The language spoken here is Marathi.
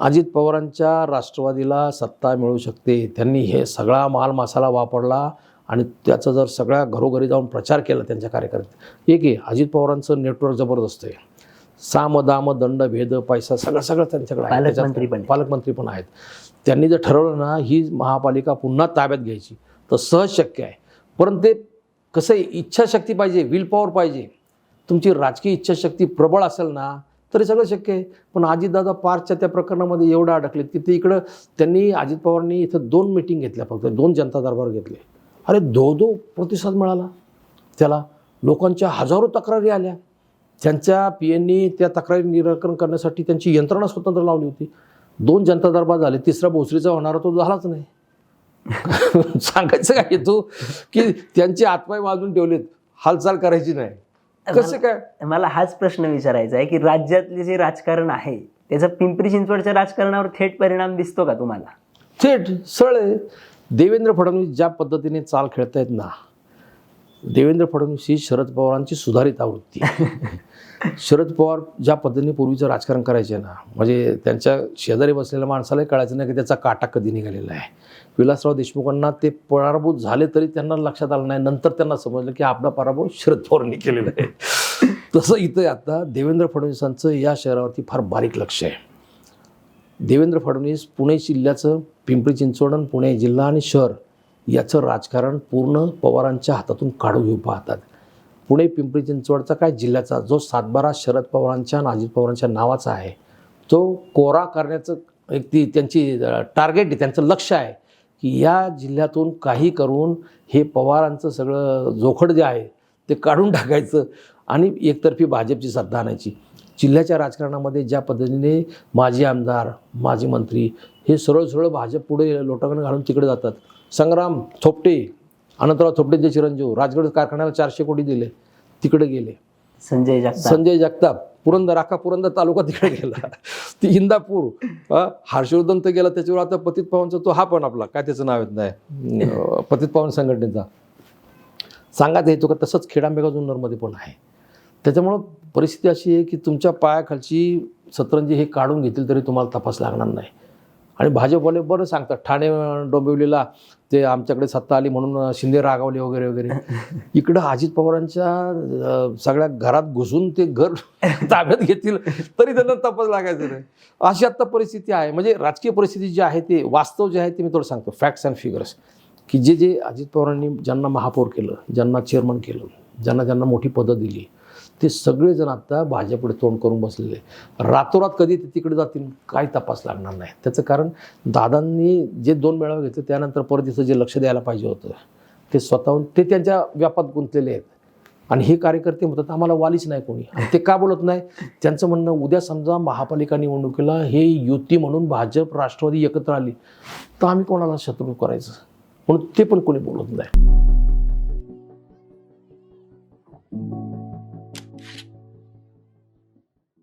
अजित पवारांच्या राष्ट्रवादीला सत्ता मिळू शकते. त्यांनी हे सगळा माल मसाला वापरला आणि त्याचा जर सगळ्या घरोघरी जाऊन प्रचार केला त्यांच्या कार्यकर्ते एक आहे अजित पवारांचं नेटवर्क जबरदस्त आहे. साम दाम दंड भेद पैसा सगळं सगळं त्यांच्याकडे पालकमंत्री पण. पालकमंत्री पण आहेत. त्यांनी जर ठरवलं ना ही महापालिका पुन्हा ताब्यात घ्यायची तर सहज शक्य आहे. परंतु ते कसं इच्छाशक्ती पाहिजे विल पॉवर पाहिजे. तुमची राजकीय इच्छाशक्ती प्रबळ असेल ना तरी सगळं शक्य आहे. पण अजितदादा पारच्या त्या प्रकरणामध्ये एवढं अडकलेत की ते इकडं त्यांनी अजित पवारांनी इथं दोन मिटिंग घेतल्या फक्त दोन जनता दरबार घेतले. अरे दो दो प्रतिसाद मिळाला. त्याला लोकांच्या हजारो तक्रारी आल्या. त्यांच्या पी एननी त्या तक्रारी निराकरण करण्यासाठी त्यांची यंत्रणा स्वतंत्र लावली होती. दोन जनता दरबार झाले तिसरा भोसरीचा होणारा तो झालाच नाही. सांगायचं काय येतो की त्यांचे आत्माय वाजून ठेवलेत. हालचाल करायची नाही. कसं काय? मला हाच प्रश्न विचारायचा आहे की राज्यातले जे राजकारण आहे त्याचा पिंपरी चिंचवडच्या राजकारणावर थेट परिणाम दिसतो का तुम्हाला? थेट सळे देवेंद्र फडणवीस ज्या पद्धतीने चाल खेळतायत ना देवेंद्र फडणवीस ही शरद पवारांची सुधारित आवृत्ती. शरद पवार ज्या पद्धतीने पूर्वीचं राजकारण करायचे ना म्हणजे त्यांच्या शेजारी बसलेल्या माणसालाही कळायचं नाही की त्याचा काटा कधी निघालेला आहे. विलासराव देशमुखांना ते पराभूत झाले तरी त्यांना लक्षात आलं नाही. नंतर त्यांना समजलं की आपला पराभव शरद पवारांनी केलेला आहे. तसं इथं आता देवेंद्र फडणवीसांचं या शहरावरती फार बारीक लक्ष आहे. देवेंद्र फडणवीस पुणे जिल्ह्याचं पिंपरी चिंचवड पुणे जिल्हा आणि शहर याचं राजकारण पूर्ण पवारांच्या हातातून काढून घेऊ पाहतात. पुणे पिंपरी चिंचवडचा काय जिल्ह्याचा जो सातबारा शरद पवारांच्या आणि अजित पवारांच्या नावाचा आहे तो कोरा करण्याचं एक ती त्यांची टार्गेट आहे त्यांचं लक्ष आहे की या जिल्ह्यातून काही करून हे पवारांचं सगळं जोखड जे आहे ते काढून टाकायचं आणि एकतर्फी भाजपची सत्ता आणायची. जिल्ह्याच्या राजकारणामध्ये ज्या पद्धतीने माजी आमदार माजी मंत्री हे सरळ सरळ भाजप पुढे लोटांगण घालून तिकडे जातात. संग्राम थोपटे अनंतराव थोपटेचे चिरंजीव राजगड कारखान्याला चारशे कोटी दिले तिकडे गेले. संजय जगताप. संजय जगताप पुरंदर अख्खा पुरंदर तालुका तिकडे गेला. ती इंदापूर हर्षवर्धन तर गेला त्याच्यावर आता पतित पवनचा तो हा पण आपला काय त्याचं नाव येत नाही पतित पवन संघटनेचा. सांगायचं येतो का तसंच खेडामेघा जुन्नरमध्ये पण आहे. त्याच्यामुळं परिस्थिती अशी आहे की तुमच्या पायाखालची सतरंजी हे काढून घेतील तरी तुम्हाला तपास लागणार नाही. आणि भाजपवाले बरं सांगतात ठाणे डोंबिवलीला ते आमच्याकडे सत्ता आली म्हणून शिंदे रागावले वगैरे वगैरे. इकडं अजित पवारांच्या सगळ्या घरात घुसून ते घर ताब्यात घेतील तरी त्यांना तपास लागायचं नाही. अशी आत्ता परिस्थिती आहे. म्हणजे राजकीय परिस्थिती जी आहे ते वास्तव जे आहे ते मी थोडं सांगतो. फॅक्ट्स अँड फिगर्स की जे जे अजित पवारांनी ज्यांना महापौर केलं ज्यांना चेअरमन केलं ज्यांना ज्यांना मोठी पदं दिली ते सगळेजण आता भाजपकडे तोंड करून बसलेले रातोरात कधी ते तिकडे जातील काही तपास लागणार नाही. त्याचं कारण दादांनी जे दोन मेळावे घेतले त्यानंतर परत तिथं जे लक्ष द्यायला पाहिजे होतं ते स्वतःहून ते त्यांच्या व्यापात गुंतलेले आहेत. आणि हे कार्यकर्ते म्हणतात आम्हाला वालीच नाही कोणी. आणि ते का बोलत नाही? त्यांचं म्हणणं उद्या समजा महापालिका निवडणुकीला हे युती म्हणून भाजप राष्ट्रवादी एकत्र आली तर आम्ही कोणाला शत्रू करायचं? म्हणून ते पण कोणी बोलत नाही.